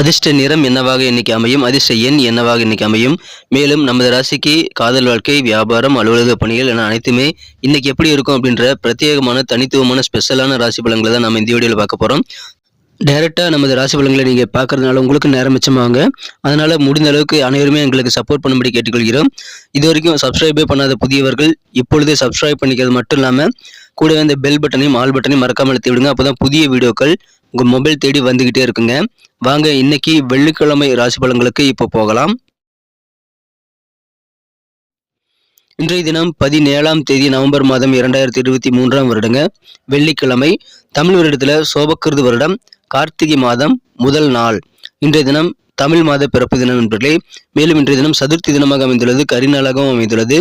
அதிர்ஷ்ட நிறம் என்னவாக இன்னைக்கு அமையும்? அதிர்ஷ்ட எண் என்னவாக இன்னைக்கு அமையும்? மேலும் நமது ராசிக்கு காதல் வாழ்க்கை வியாபாரம் அலுவலக பணிகள் என அனைத்துமே இன்னைக்கு எப்படி இருக்கும் அப்படின்ற பிரத்யேகமான தனித்துவமான ஸ்பெஷலான ராசி பலன்களை தான் நம்ம இந்த வீடியோவில் பார்க்க போகிறோம் டைரெக்டாக நமது ராசி பலன்களை நீங்கள் பார்க்கறதுனால உங்களுக்கு நேரம் மிச்சமாகுங்க. அதனால் முடிந்த அளவுக்கு அனைவருமே எங்களுக்கு சப்போர்ட் பண்ணும்படி கேட்டுக்கொள்கிறோம். இது வரைக்கும் சப்ஸ்கிரைபே பண்ணாத புதியவர்கள் இப்பொழுதே சப்ஸ்கிரைப் பண்ணிக்கிறது மட்டும் இல்லாமல் கூடவே இந்த பெல் பட்டனையும் ஆல் பட்டனையும் மறக்காமல் அழுத்தி விடுங்க. அப்போ தான் புதிய வீடியோக்கள் உங்கள் மொபைல் தேடி வந்துக்கிட்டே இருக்குங்க. வாங்க இன்னைக்கு வெள்ளிக்கிழமை ராசி பலன்களுக்கு இப்போ போகலாம். இன்றைய தினம் பதினேழாம் தேதி நவம்பர் மாதம் இரண்டாயிரத்தி இருபத்தி மூன்றாம் வருடங்க. வெள்ளிக்கிழமை தமிழ் வருடத்தில் சோபக்கிருது வருடம் கார்த்திகை மாதம் முதல் நாள். இன்றைய தினம் தமிழ் மாத பிறப்பு தினம் நண்பர்களே மேலும் இன்றைய தினம் சதுர்த்தி தினமாக அமைந்துள்ளது கரிநாளாகவும் அமைந்துள்ளது.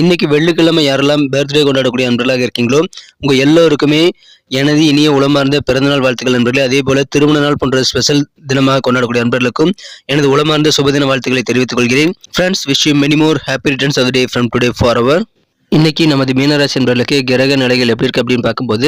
இன்னைக்கு வெள்ளிக்கிழமை யாரெல்லாம் பர்த்டே கொண்டாடக்கூடிய நண்பர்களாக இருக்கீங்களோ உங்க எல்லோருக்குமே எனது இனிய உளமார்ந்த பிறந்தநாள் வாழ்த்துக்கள் நண்பர்களே. அதே போல திருமண நாள் போன்ற ஸ்பெஷல் தினமாக கொண்டாடக்கூடிய நண்பர்களுக்கும் எனது உளமார்ந்த சுபதின வாழ்த்துக்களை தெரிவித்துக் கொள்கிறேன். Friends wish you many more happy returns of day from today for our இன்னைக்கு நமது மீனராசி என்பவர்களுக்கு கிரக நிலைகள் எப்படி இருக்கு அப்படின்னு பார்க்கும்போது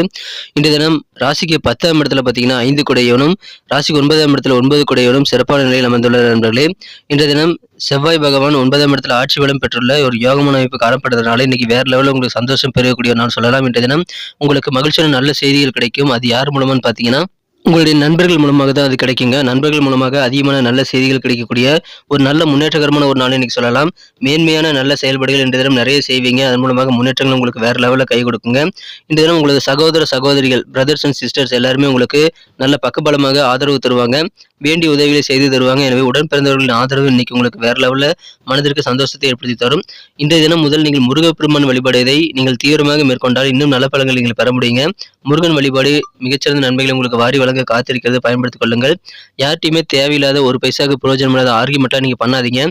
இந்த தினம் ராசிக்கு பத்தாம் இடத்துல பார்த்தீங்கன்னா ஐந்து குடையவனும் ராசிக்கு ஒன்பதாம் இடத்துல ஒன்பது குடையவனும் சிறப்பான நிலையில் அமைந்துள்ள நண்பர்களே. இந்த தினம் செவ்வாய் பகவான் ஒன்பதாம் இடத்துல ஆட்சி பலம் பெற்றுள்ள ஒரு யோகமான அமைப்பு காணப்படுறதுனால இன்னைக்கு வேற லெவலில் உங்களுக்கு சந்தோஷம் பெறக்கூடிய நான் சொல்லலாம். இந்த தினம் உங்களுக்கு மகிழ்ச்சியான நல்ல செய்திகள் கிடைக்கும். அது யார் மூலமான்னு பார்த்தீங்கன்னா உங்களுடைய நண்பர்கள் மூலமாக தான் அது கிடைக்குங்க. நண்பர்கள் மூலமாக அதிகமான நல்ல செய்திகள் கிடைக்கக்கூடிய ஒரு நல்ல முன்னேற்றகரமான ஒரு நாள் இன்னைக்கு சொல்லலாம். மேன்மையான நல்ல செயல்பாடுகள் இந்த தினம் நிறைய செய்வீங்க. அதன் மூலமாக முன்னேற்றங்கள் உங்களுக்கு வேற லெவலில் கை கொடுக்குங்க. இந்த தினம் உங்களுக்கு சகோதர சகோதரிகள் பிரதர்ஸ் அண்ட் சிஸ்டர்ஸ் எல்லாருமே உங்களுக்கு நல்ல பக்கபலமாக ஆதரவு தருவாங்க. வேண்டிய உதவிகளை செய்து தருவாங்க. எனவே உடன் பிறந்தவர்களின் ஆதரவு இன்னைக்கு உங்களுக்கு வேற லெவலில் மனதிற்கு சந்தோஷத்தை ஏற்படுத்தி தரும். இன்றைய தினம் முதல் நீங்கள் முருகப்பெருமான் வழிபாடுவதை நீங்கள் தீவிரமாக மேற்கொண்டால் இன்னும் நல்ல பலன்கள் நீங்கள் பெற முடியுங்க. முருகன் வழிபாடு மிகச்சிறந்த நன்மைகளை உங்களுக்கு வாரி வழங்க காத்திருக்கிறது. பயன்படுத்திக் கொள்ளுங்கள். யார்ட்டையுமே தேவையில்லாத ஒரு பைசாவுக்கு பிரயோஜனம் இல்லாத ஆர்கியூமெண்ட்டாக நீங்கள் பண்ணாதீங்க.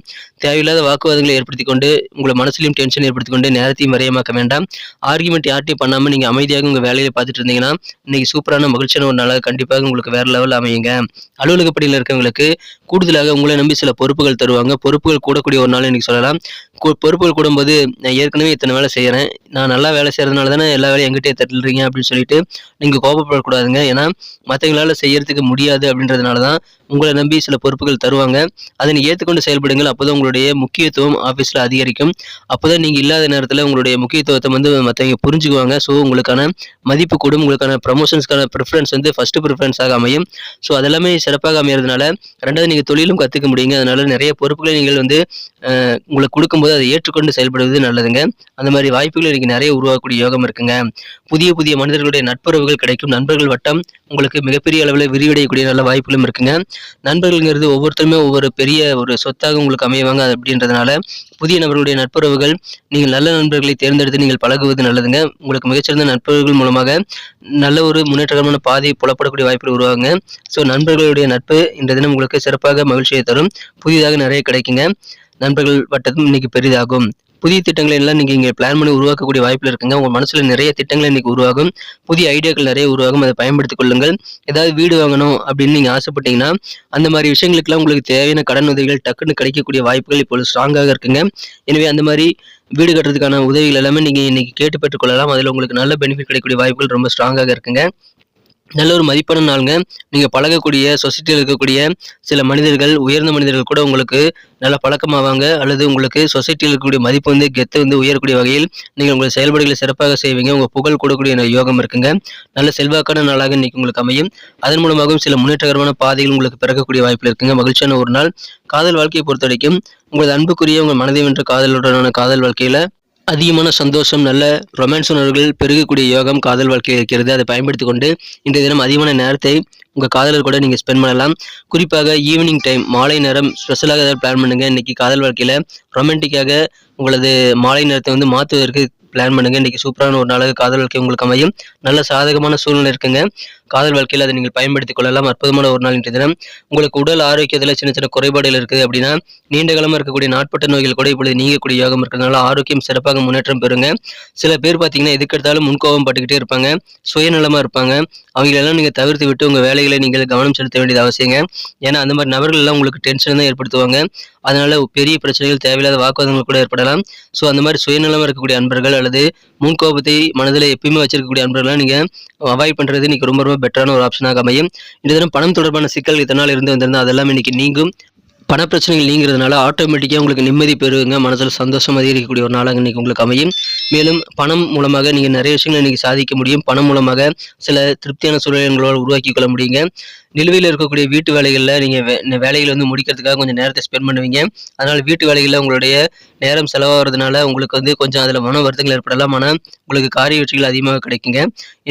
தேவையில்லாத வாக்குவாதங்களை ஏற்படுத்தி கொண்டு உங்களை மனசுலையும் டென்ஷன் ஏற்படுத்தி கொண்டு நேரத்தையும் வரையமாக்க வேண்டாம். ஆர்கியூமெண்ட் யார்ட்டையும் பண்ணாமல் நீங்கள் அமைதியாக உங்கள் வேலையை பார்த்துட்டு இருந்தீங்கன்னா இன்னைக்கு சூப்பரான மகிழ்ச்சியான ஒரு நாளாக கண்டிப்பாக உங்களுக்கு வேற லெவலில் அமையுங்க. அலுவலக பணியில் இருக்கவங்களுக்கு கூடுதலாக உங்களை நம்பி சில பொறுப்புகள் தருவாங்க. பொறுப்புகள் கூடக்கூடிய ஒரு நாள் இன்றைக்கி சொல்லலாம். பொறுப்புகள் கூடும்போது நான் ஏற்கனவே இத்தனை வேலை செய்கிறேன் நான் நல்லா வேலை செய்கிறதுனால தானே எல்லா வேலையும் எங்கிட்டே தட்டுறீங்க அப்படின்னு சொல்லிட்டு நீங்கள் கோபப்படக்கூடாதுங்க. ஏன்னா மற்றவங்களால செய்யறதுக்கு முடியாது அப்படின்றதுனால தான் உங்களை நம்பி சில பொறுப்புகள் தருவாங்க. அதை நீ ஏற்றுக்கொண்டு செயல்படுங்கள். அப்போதான் உங்களுடைய முக்கியத்துவம் ஆஃபீஸில் அதிகரிக்கும். அப்போ தான் நீங்கள் இல்லாத நேரத்தில் உங்களுடைய முக்கியத்துவத்தை வந்து மற்றவங்க புரிஞ்சுக்குவாங்க. ஸோ உங்களுக்கான மதிப்பு கூடும். உங்களுக்கான ப்ரமோஷன்ஸ்க்கான ப்ரிஃபரன்ஸ் வந்து ஃபஸ்ட்டு ப்ரிஃபரன்ஸாக அமையும். ஸோ அதெல்லாமே சிறப்பாக அமையறதுனால ரெண்டாவது நீங்கள் தொழிலும் கற்றுக்க முடியுங்க. அதனால நிறைய பொறுப்புகளை நீங்கள் வந்து உங்களுக்கு கொடுக்கும்போது அதை ஏற்றுக்கொண்டு செயல்படுவது நல்லதுங்க. அந்த மாதிரி வாய்ப்புகள் இன்றைக்கி நிறைய உருவாக்கக்கூடிய யோகம் இருக்குங்க. புதிய புதிய மனிதர்களுடைய நட்புறவுகள் கிடைக்கும். நண்பர்கள் வட்டம் உங்களுக்கு மிகப்பெரிய அளவில் விரிவடையக்கூடிய நல்ல வாய்ப்புகளும் இருக்குங்க. நண்பர்கள்ங்கிறது ஒவ்வொருத்தருமே ஒவ்வொரு பெரிய ஒரு சொத்தாக உங்களுக்கு அமைவாங்க. அது அப்படின்றதுனால புதிய நபர்களுடைய நட்புறவுகள் நீங்கள் நல்ல நண்பர்களை தேர்ந்தெடுத்து நீங்கள் பழகுவது நல்லதுங்க. உங்களுக்கு மிகச்சிறந்த நட்புறவுகள் மூலமாக நல்ல ஒரு முன்னேற்றகரமான பாதை புலப்படக்கூடிய வாய்ப்புகள் உருவாகுங்க. ஸோ நண்பர்களுடைய நட்பு இந்த தினம் உங்களுக்கு சிறப்பாக மகிழ்ச்சியை தரும். புதிதாக நிறைய கிடைக்குங்க. நண்பர்கள் வட்டத்தும் இன்னைக்கு பெரிதாகும். புதிய திட்டங்களை எல்லாம் நீங்கள் இங்கே பிளான் பண்ணி உருவாக்கக்கூடிய வாய்ப்பில் இருக்குங்க. உங்கள் மனசில் நிறைய திட்டங்கள் இன்றைக்கி உருவாகும். புதிய ஐடியாக்கள் நிறைய உருவாகும். அதை பயன்படுத்திக் கொள்ளுங்கள். ஏதாவது வீடு வாங்கணும் அப்படின்னு நீங்கள் ஆசைப்பட்டீங்கன்னா அந்த மாதிரி விஷயங்களுக்கெல்லாம் உங்களுக்கு தேவையான கடன் உதவிகள் டக்குன்னு கிடைக்கக்கூடிய வாய்ப்புகள் இப்பொழுது ஸ்ட்ராங்காக இருக்குங்க. எனவே அந்த மாதிரி வீடு கட்டுறதுக்கான உதவிகள் எல்லாமே நீங்கள் இன்றைக்கி கேட்டு பெற்றுக்கொள்ளலாம் அதில் உங்களுக்கு நல்ல பெனிஃபிட் கிடைக்கக்கூடிய வாய்ப்புகள் ரொம்ப ஸ்ட்ராங்காக இருக்குங்க. நல்ல ஒரு மதிப்பான நாளுங்க. நீங்கள் பழகக்கூடிய சொசைட்டியில் இருக்கக்கூடிய சில மனிதர்கள் உயர்ந்த மனிதர்கள் கூட உங்களுக்கு நல்ல பழக்கமாவாங்க. அல்லது உங்களுக்கு சொசைட்டியில் இருக்கக்கூடிய மதிப்பு வந்து கெத்து வந்து உயரக்கூடிய வகையில் நீங்கள் உங்கள் செயல்பாடுகளை சிறப்பாக செய்வீங்க. உங்கள் புகழ் கூடக்கூடிய யோகம் இருக்குங்க. நல்ல செல்வாக்கான நாளாக இன்னைக்கு உங்களுக்கு அமையும். அதன் மூலமாகவும் சில முன்னேற்றகரமான பாதைகள் உங்களுக்கு பிறக்கக்கூடிய வாய்ப்பு இருக்குங்க. மகிழ்ச்சியான ஒரு நாள். காதல் வாழ்க்கையை பொறுத்த வரைக்கும் உங்களது அன்புக்குரிய உங்கள் மனதை வென்ற காதலுடனான காதல் வாழ்க்கையில் அதிகமான சந்தோஷம் நல்ல ரொமான்ஸ் உணர்வுகள் பெருகக்கூடிய யோகம் காதல் வாழ்க்கையில் இருக்கிறது. அதை பயன்படுத்தி கொண்டு இன்றைய தினம் அதிகமான நேரத்தை உங்கள் காதலர் கூட நீங்கள் ஸ்பெண்ட் பண்ணலாம். குறிப்பாக ஈவினிங் டைம் மாலை நேரம் ஸ்பெஷலாக ஏதாவது பிளான் பண்ணுங்க. இன்றைக்கி காதல் வாழ்க்கையில் ரொமான்டிக்காக உங்களது மாலை நேரத்தை வந்து மாற்றுவதற்கு பிளான் பண்ணுங்கள் இன்றைக்கி சூப்பரான ஒரு நாளாக காதல் வாழ்க்கை உங்களுக்கு அமையும். நல்ல சாதகமான சூழ்நிலை இருக்குங்க. காதல் வாழ்க்கையில் அதை நீங்கள் பயன்படுத்திக் கொள்ளலாம். அற்புதமான ஒரு நாள் இன்றைய தினம். உங்களுக்கு உடல் ஆரோக்கியத்தில் சின்ன சின்ன குறைபாடுகள் இருக்குது அப்படின்னா நீண்ட காலமாக இருக்கக்கூடிய நாட்பட்ட நோய்கள் கூட இப்பொழுது நீங்கக்கூடிய யோகம் இருக்கிறதுனால ஆரோக்கியம் சிறப்பாக முன்னேற்றம் பெறுங்க. சில பேர் பார்த்தீங்கன்னா எதுக்கெடுத்தாலும் முன்கோபம் பட்டுக்கிட்டே இருப்பாங்க. சுயநலமாக இருப்பாங்க. அவங்களெல்லாம் நீங்கள் தவிர்த்து விட்டு உங்கள் வேலைகளை நீங்கள் கவனம் செலுத்த வேண்டியது அவசியங்க. ஏன்னா அந்த மாதிரி நபர்கள் எல்லாம் உங்களுக்கு டென்ஷன் தான் ஏற்படுத்துவாங்க. அதனால பெரிய பிரச்சனைகள் தேவையில்லாத வாக்குவாதங்கள் கூட ஏற்படலாம். ஸோ அந்த மாதிரி சுயநலமாக இருக்கக்கூடிய அன்பர்கள் அல்லது முன்கோபத்தை மனதில் எப்பயுமே வச்சிருக்கக்கூடிய அன்பர்கள்லாம் நீங்கள் அவாய்ட் பண்ணுறது இன்னைக்கு ரொம்ப ரொம்ப பெட்டரான ஒரு ஆப்ஷனாக அமையும். இந்த தினம் பணம் தொடர்பான சிக்கல் இதனால் இருந்து வந்திருந்தால் அதெல்லாம் இன்னைக்கு நீங்கும். பண பிரச்சனைகள் நீங்கிறதுனால ஆட்டோமேட்டிக்காக உங்களுக்கு நிம்மதி பெறுங்க மனசில் சந்தோஷம் அதிகரிக்கக்கூடிய ஒரு நாளாக இன்னைக்கு உங்களுக்கு அமையும். மேலும் பணம் மூலமாக நீங்கள் நிறைய விஷயங்களை இன்றைக்கி சாதிக்க முடியும். பணம் மூலமாக சில திருப்தியான சூழ்நிலைகளால் உருவாக்கி கொள்ள முடியுங்க. நிலுவையில் இருக்கக்கூடிய வீட்டு வேலைகளில் நீங்கள் வே வேலைகளை வந்து முடிக்கிறதுக்காக கொஞ்சம் நேரத்தை ஸ்பெண்ட் பண்ணுவீங்க. அதனால் வீட்டு வேலைகளில் உங்களுடைய நேரம் செலவாகிறதுனால உங்களுக்கு வந்து கொஞ்சம் அதில் மன வருத்தங்கள் ஏற்படலாம். ஆனால் உங்களுக்கு காரிய வெற்றிகள் அதிகமாக கிடைக்குங்க.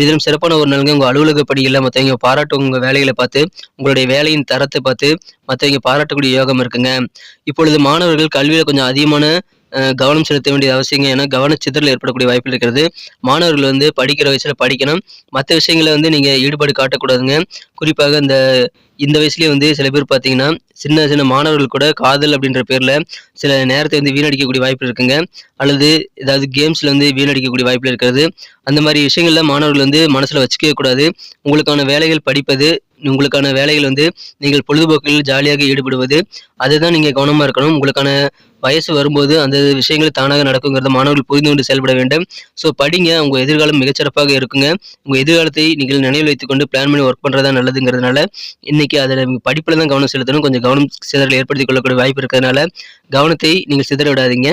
இதிலும் சிறப்பான ஒரு நாளுங்க உங்கள் அலுவலக பணிகளில் மற்றவங்க பாராட்டும் உங்கள் வேலைகளை பார்த்து உங்களுடைய வேலையின் தரத்தை பார்த்து மற்றவங்க பாராட்டக்கூடிய ஞாபகம் இருக்குங்க. இப்பொழுது மாணவர்கள் கல்வியில் கொஞ்சம் அதிகமான கவனம் செலுத்த வேண்டியது அவசியங்க. ஏன்னா கவனச்சிதறல் ஏற்படக்கூடிய வாய்ப்பு இருக்கிறது. மாணவர்கள் வந்து படிக்கிற வயசுல படிக்கணும். மற்ற விஷயங்களை வந்து நீங்க ஈடுபாடு காட்டக்கூடாதுங்க. குறிப்பாக இந்த இந்த வயசுலேயே வந்து சில பேர் பார்த்தீங்கன்னா சின்ன சின்ன மாணவர்கள் கூட காதல் அப்படின்ற பேரில் சில நேரத்தை வந்து வீணடிக்கக்கூடிய வாய்ப்பு இருக்குங்க. அல்லது ஏதாவது கேம்ஸில் வந்து வீணடிக்கக்கூடிய வாய்ப்பு இருக்கிறது. அந்த மாதிரி விஷயங்களில் மாணவர்கள் வந்து மனசில் வச்சுக்கவே கூடாது. உங்களுக்கான வேலைகள் படிப்பது உங்களுக்கான வேலைகள் வந்து நீங்கள் பொழுதுபோக்கில் ஜாலியாக ஈடுபடுவது அதுதான் நீங்கள் கவனமாக இருக்கணும். உங்களுக்கான வயசு வரும்போது அந்த விஷயங்கள் தானாக நடக்குங்கிறத மாணவர்கள் புரிந்து கொண்டு செயல்பட வேண்டும். ஸோ படிங்க. உங்கள் எதிர்காலம் மிகச்சிறப்பாக இருக்குங்க. உங்கள் எதிர்காலத்தை நீங்கள் நினைவில் வைத்துக்கொண்டு பிளான் பண்ணி ஒர்க் பண்ணுறதா நல்லதுங்கிறதுனால இன்னைக்கு அதில் படிப்பில் தான் கவனம் செலுத்தணும். கொஞ்சம் கவனம் சிதறல் ஏற்படுத்திக் கொள்ளக்கூடிய வாய்ப்பு இருக்கிறதுனால கவனத்தை நீங்கள் சிதற விடாதீங்க.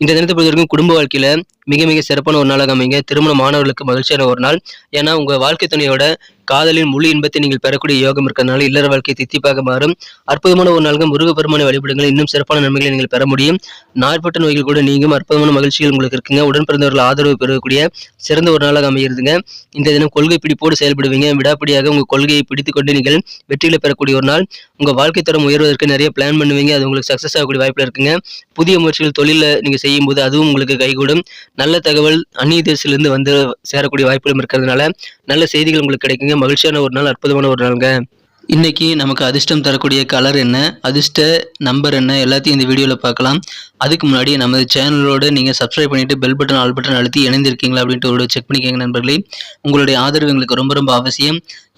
இந்த தினத்தை பொறுத்த வரைக்கும் குடும்ப வாழ்க்கையில மிக மிக சிறப்பான ஒரு நாளாக அமைங்க. திருமண மாணவர்களுக்கு மகிழ்ச்சியான ஒரு நாள். ஏன்னா உங்க வாழ்க்கை துணையோட காதலின் முழு இன்பத்தை நீங்கள் பெறக்கூடிய யோகம் இருக்கிறதுனால இல்லற வாழ்க்கை தித்திப்பாக மாறும். அற்புதமான ஒரு நாளுங்க முருகப்பெருமானை வழிபடுங்கள். இன்னும் சிறப்பான நன்மைகளை நீங்கள் பெற முடியும். நாற்பட்ட நோய்கள் கூட நீங்கும். அற்புதமான மகிழ்ச்சிகள் உங்களுக்கு இருக்குங்க. உடன் பிறந்தவர்கள் ஆதரவு பெறக்கூடிய சிறந்த ஒரு நாளாக அமைகிறதுங்க இந்த தினம் கொள்கை பிடிப்போடு செயல்படுவீங்க. விடாப்படியாக உங்கள் கொள்கையை பிடித்துக்கொண்டு நீங்கள் வெற்றிகளை பெறக்கூடிய ஒரு நாள். உங்கள் வாழ்க்கை தரம் உயர்வதற்கு நிறைய பிளான் பண்ணுவீங்க. அது உங்களுக்கு சக்ஸஸ் ஆகக்கூடிய வாய்ப்பில் இருக்குங்க. புதிய முயற்சிகள் தொழிலில் நீங்கள் செய்யும்போது அதுவும் உங்களுக்கு கைகூடும். நல்ல தகவல் அந்நிய தேசத்திலிருந்து வந்து சேரக்கூடிய வாய்ப்புகளும் இருக்கிறதுனால நல்ல செய்திகள் உங்களுக்கு கிடைக்குங்க. மகிழ்ச்சியான ஒரு நாள் அற்புதமான ஒரு நாளுங்க. இன்னைக்கு நமக்கு அதிர்ஷ்டம் தரக்கூடிய கலர் என்ன? அதிர்ஷ்ட நம்பர் என்ன? எல்லாத்தையும் இந்த வீடியோவில் பார்க்கலாம். அதுக்கு முன்னாடி நமது சேனலோடு நீங்கள் சப்ஸ்கிரைப் பண்ணிவிட்டு பெல் பட்டன் ஆல் பட்டன் அழுத்தி இணைந்திருக்கீங்களா அப்படின்ட்டு ஒரு செக் பண்ணிக்கோங்க நண்பர்களே. உங்களுடைய ஆதரவு எங்களுக்கு ரொம்ப ரொம்ப அவசியம்.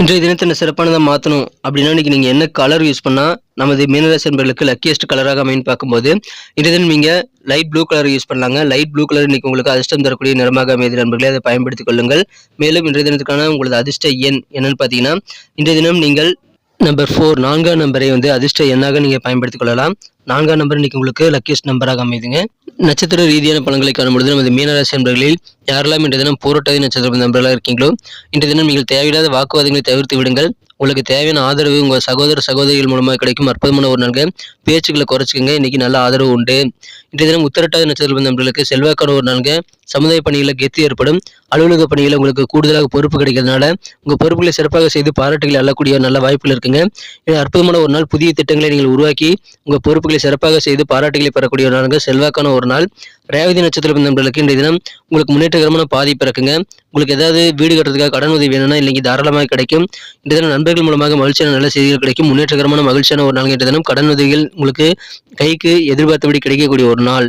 இன்றைய தினத்தை நான் சிறப்பானதாக மாற்றணும் அப்படின்னா இன்றைக்கி நீங்கள் என்ன கலர் யூஸ் பண்ணால் நமது மீனராசி என்பர்களுக்கு லக்கியஸ்ட் கலராக அமைன்னு பார்க்கும்போது இன்றைய தினம் நீங்கள் லைட் ப்ளூ கலர் யூஸ் பண்ணலாங்க. லைட் ப்ளூ கலர் இன்றைக்கி உங்களுக்கு அதிர்ஷ்டம் தரக்கூடிய நிறமாக அமைதி நண்பர்களே அதை பயன்படுத்திக் கொள்ளுங்கள். மேலும் இன்றைய தினத்துக்கான உங்களது அதிர்ஷ்ட எண் என்னன்னு பார்த்தீங்கன்னா இன்றைய தினம் நீங்கள் நம்பர் ஃபோர் நான்காம் நம்பரை வந்து அதிர்ஷ்ட எண்ணாக நீங்கள் பயன்படுத்திக் கொள்ளலாம். நான்காம் நம்பர் இன்னைக்கு உங்களுக்கு லக்கியஸ்ட் நம்பராக அமைதுங்க. நட்சத்திர ரீதியான பலன்களை காணும்பொழுது நமது மீனராசி நண்பர்களில் யாரெல்லாம் இன்றைய தினம் போராட்டாதி நட்சத்திர நண்பர்களாக இருக்கீங்களோ இன்றைய தினம் நீங்கள் தேவையில்லாத வாக்குவாதங்களை தவிர்த்து விடுங்கள். உங்களுக்கு தேவையான ஆதரவு உங்கள் சகோதர சகோதரிகள் மூலமாக கிடைக்கும் அற்புதமான ஒரு நாள்கள் பேச்சுக்களை குறைச்சிக்கங்க. இன்னைக்கு நல்ல ஆதரவு உண்டு. இன்றைய தினம் உத்தரட்டாத நட்சத்திர நண்பர்களுக்கு செல்வாக்கான ஒரு நாள்கள் சமுதாய பணிகளில் கெத்து ஏற்படும். அலுவலக பணிகளில் உங்களுக்கு கூடுதலாக பொறுப்பு கிடைக்கிறதுனால உங்கள் பொறுப்புகளை சிறப்பாக செய்து பாராட்டுகளை அள்ளக்கூடிய நல்ல வாய்ப்புகள் இருக்குங்க. அற்புதமான ஒரு நாள். புதிய திட்டங்களை நீங்கள் உருவாக்கி உங்கள் பொறுப்புகளை சிறப்பாக செய்து பாராட்டுகளை பெறக்கூடிய ஒரு நாளுங்க. செல்வாக்கான ஒரு நாள். ரேவதி நட்சத்திரம் நண்பர்களுக்கு இன்றைய தினம் உங்களுக்கு முன்னேற்றகரமான பாதி பிறக்குங்க. உங்களுக்கு ஏதாவது வீடு கட்டுறதுக்காக கடன் உதவி வேணும்னா இன்னைக்கு தாராளமாக கிடைக்கும். இந்த தினம் நண்பர்கள் மூலமாக மகிழ்ச்சியான நல்ல செய்திகள் கிடைக்கும். முன்னேற்றகரமான மகிழ்ச்சியான ஒரு நாள் இன்றைய தினம் கடன் உதவிகள் உங்களுக்கு கைக்கு எதிர்பார்த்தபடி கிடைக்கக்கூடிய ஒரு நாள்.